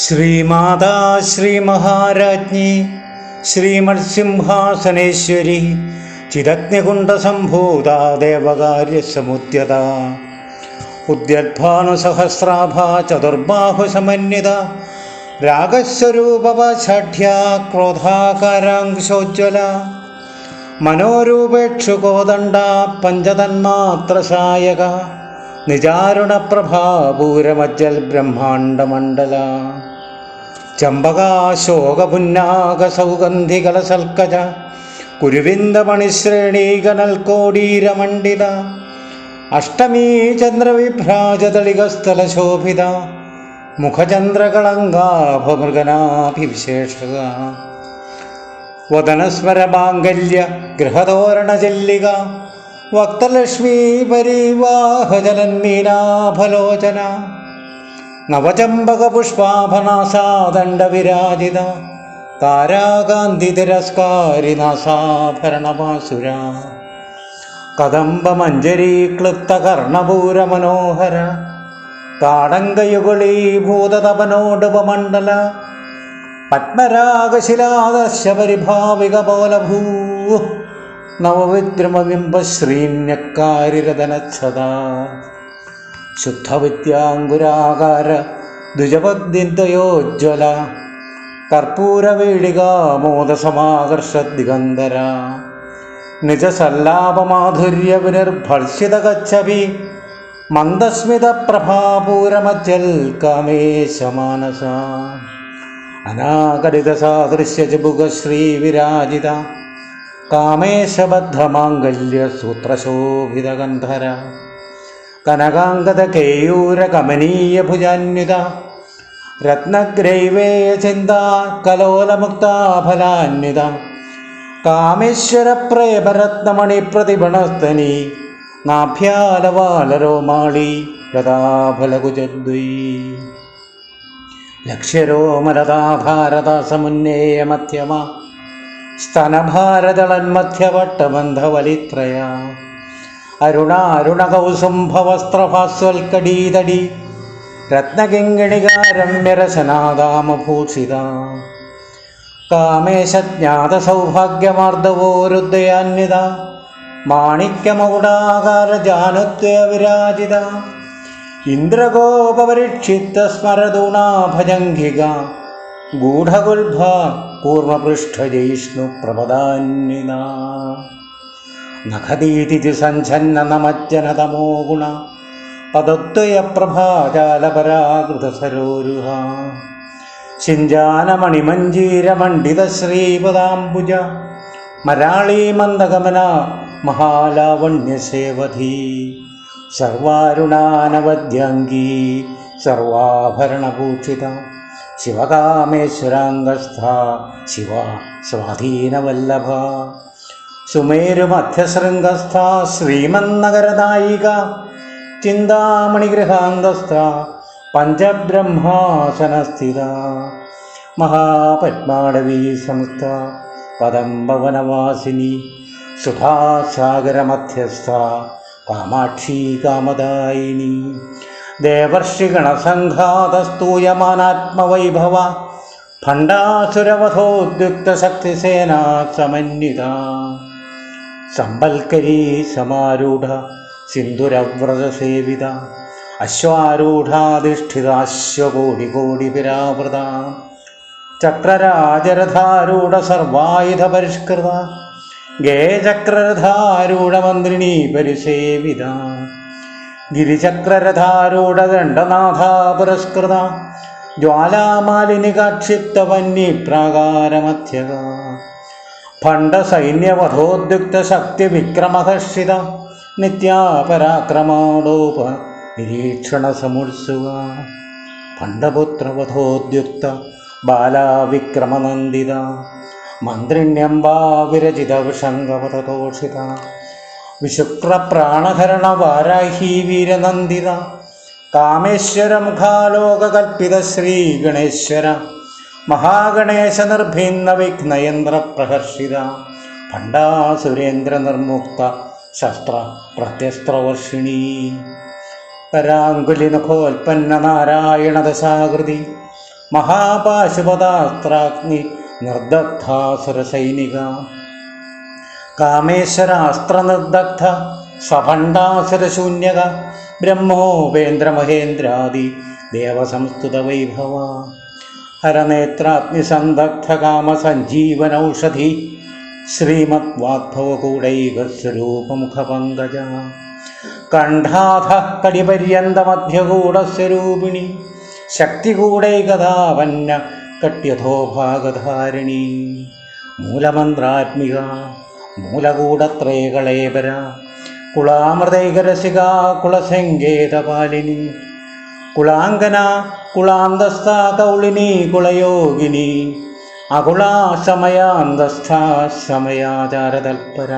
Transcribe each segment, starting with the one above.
ശ്രീമാതാ ശ്രീമഹാരാജ്ഞി ശ്രീമത്സിംഹാസനേശ്വരി ചിരജ്ഞകുണ്ടസംഭൂത ദേവകാര്യസമുദ്യത ഉദ്യദ്ഭാനുസഹസ്രാഭ ചതുർബാഹുസമന്വിത രാഗസ്വരൂപവശാഠ്യ ക്രോധാകാരാങ്കുശോജ്വല മനോരൂപേക്ഷുകോദണ്ഡ പഞ്ചതന്മാത്രസായക നിജാരുണപ്രഭാപൂരമജ്ജൽ ബ്രഹ്മാണ്ഡമണ്ഡല. ചമ്പകാശോകപുന്നാകസൗഗന്ധികലസൽക്കജ കുരുവിന്ദമണിശ്രേണീകനൽക്കോടീരമണ്ഡിത അഷ്ടമീ ചന്ദ്രവിഭ്രാജതളികസ്ഥലശോഭിത മുഖചന്ദ്രകളങ്കാഭമൃഗനാഭിവിശേഷക. വദനസ്മരമാംഗല്യ ഗൃഹതോരണചെല്ലിക വക്തലക്ഷ്മീ പരിവാഹജലന്മീനാഭലോചന നവചമ്പകപുഷ്പാഭനാസാദണ്ഡവിരാജിത താരാകാന്തിരസ്കാരിനാസാഭരണമാസുര കദംബമഞ്ജരീക്ലുപ്തകർണപൂരമനോഹര താടങ്കയുഗളീഭൂതതപനോടുപമണ്ഡല. പത്മരാഗശിലാദർശപരിഭാവിക പോലെ ഭൂ നവവിദ്രമബിംബശ്രീന്യക്കാരിരതനച്ഛത. ശുദ്ധവിദ്യാങ്കുരാകാര ദ്വിജപദ്യന്തയോജ്വല കർപ്പൂരവീഴികാമോദസമാകർഷദിഗന്ധര നിജസല്ലാപമാധുര്യ വിനിർഭർഷിതഗച്ഛവി മന്ദസ്മിത പ്രഭാപൂരമജ്ജൽ കാമേശമാനസ അനാകരിത സാദൃശ്യജുബുഗശ്രീവിരാജിത കനകാംഗത കേയൂര കമനീയ ഭുജാന്വിത രത്നഗ്രൈവേയ ചിന്ത കലോലമുക്താഫലാന്വിത. കാമേശ്വര പ്രേമരത്നമണി പ്രതിഭണസ്തനി നാഭ്യാലവാലരോമാളി ലതാഫലകുജദ്വൈ. ലക്ഷ്യരോമരതാധാരദാസമുന്നേയ മധ്യമ സ്തനഭാരതളന്മധ്യവട്ടബന്ധവലിത്രയ. അരുണാരുണകൗസുംഭവസ്ത്രഭാസ്വൽക്കടീതടി. രത്നകിങ്ങിണികാരമ്യരസനാദാമഭൂഷിത. കാമേശജ്ഞാതസൗഭാഗ്യമാർദ്ദവോരുദയാന്വിത മാണിക്യമൗടാകാരജാനുത്വവിരാജിത ഇന്ദ്രഗോപരിക്ഷിത്ത സ്മരദൂണാഭജംഘിക ഗൂഢഗുൽഭ കൂർമ്മപൃഷ്ഠജയിഷ്ണു പ്രപദാന്വിന നഖദീതി സഞ്ഛന്ന നമജ്ജനതമോ ഗുണ പദത്വയപ്രഭാജാലപരാകൃതസരോരുഹ ശിഞ്ചാനമണിമഞ്ജീരമണ്ഡിത ശ്രീപദാംബുജ മരാളീ മന്ദഗമന മഹാലാവണ്യസേവധീ സർവാരുണാനവദ്യംഗീ സർവാഭരണഭൂഷിത ശിവകാമേശ്വരാംഗസ്ഥ ശിവ സ്വാധീനവല്ലഭ സുമേരുമധ്യശൃംഗസ്ഥ ശ്രീമന്നഗരനായിക ചിന്താമണിഗൃഹാന്തസ്ഥ പഞ്ചബ്രഹ്മാസനസ്ഥിത മഹാപത്മാടവീ സംസ്ഥ പദംബവനവാസിനി സുധാസാഗരമധ്യസ്ഥ കാമാക്ഷി കാമദായിനി ദേവർഷിഗണസംഘാതസ്തൂയമാനാത്മവൈഭവ ഭണ്ഡാസുരവധോദ്യുക്തശക്തിസേനാ സമന്വിത സമ്പൽക്കരീ സമാരൂഢ സിന്ദുരവ്രതസേവിത അശ്വാരൂഢാധിഷ്ഠിതാശ്വകോടികോടിപിരാവൃത ചക്രരാജരഥാരൂഢ സർവായുധപരിഷ്കൃത ഗേചക്രരഥാരൂഢമന്ത്രിണീ പരിസേവിത ഗിരിചക്രരഥാരൂഢദണ്ഡനാഥ പുരസ്കൃത ജ്വാലാമാലിനികാക്ഷിപ്തവന്നി പ്രാകാരമധ്യക ഭണ്ഡസൈന്യവധോദ്യുക്തശക്തിവിക്രമഹർഷിത നിരീക്ഷണ നിരീക്ഷണസമുത്സുക. ഭണ്ഡപുത്രവധോദ്യുക്ത ബാലാവിക്രമനന്ദിത മന്ത്രിണ്യംബാവിരചിത വിഷംഗപതോഷിത വിശുക്രപ്രാണഹരണ വാരാഹി വീരനന്ദിത കാമേശ്വര മുഖാലോകകൽപ്പിത ശ്രീ ഗണേശ്വര മഹാഗണേശ നിർഭിന്ന വിഘ്നയന്ത്ര പ്രഹർഷിത ഭണ്ഡാസുരേന്ദ്ര നിർമുക്ത ശസ്ത്ര പ്രത്യസ്ത്രവർഷിണി പരാങ്കുലിനഖോൽപ്പന്ന നാരായണ ദശാകൃതി മഹാപാശുപതാസ്ത്രാഗ്നി നിർദഗ്ധാസുരസൈനിക. കാമേശ്വരാസ്ത്രനിർദഗ്ധ സ്വഭണ്ഡാസുരശൂന്യക. ബ്രഹ്മോപേന്ദ്രമഹേന്ദ്രാദി ദേവസംസ്തുത വൈഭവ ഹരനേത്രാഗ്നിസന്ദഗ്ധ കാമസഞ്ജീവനൗഷധി ശ്രീമദ് വാഗ്ഭവകൂടൈകസ്വരൂപമുഖപങ്കജ കണ്ഠാധ കടിപര്യന്തമധ്യകൂടസ്വരൂപിണി ശക്തികൂടൈകഥാവന്ന കട്യഥോഭാഗധാരിണി മൂലമന്ത്രാത്മിക മൂലകൂടത്രേകളേപര കുളാമൃതൈകരസിക കുളസങ്കേതപാലിനി കുളാങ്കന കുളാന്തസ്ഥ കൗളിനി കുളയോഗിനി. അകുളാശമയാന്തസ്ഥ ശമയാചാരതൽപര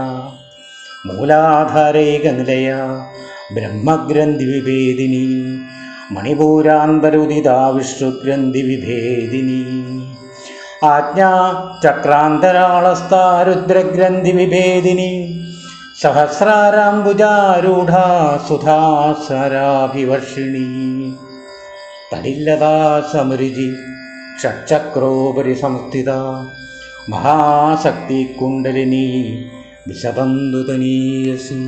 മൂലാധാരൈക നിലയ ബ്രഹ്മഗ്രന്ഥി വിഭേദിനി മണിപൂരാന്തരുദിതാ വിഷ്ണുഗ്രന്ഥി വിഭേദിനി ആജ്ഞാ ചക്രാന്തരാളസ്ഥ രുദ്രഗ്രന്ഥി വിഭേദിനി സഹസ്രാരാംബുജാരൂഢാ സുധാസരാഭിവർഷിണി. തടില്ലതാ സമരുചി ഷട്ചക്രോപരി സംസ്ഥിത. മഹാശക്തി കുണ്ടലിനി വിശബന്ധുതനീയസി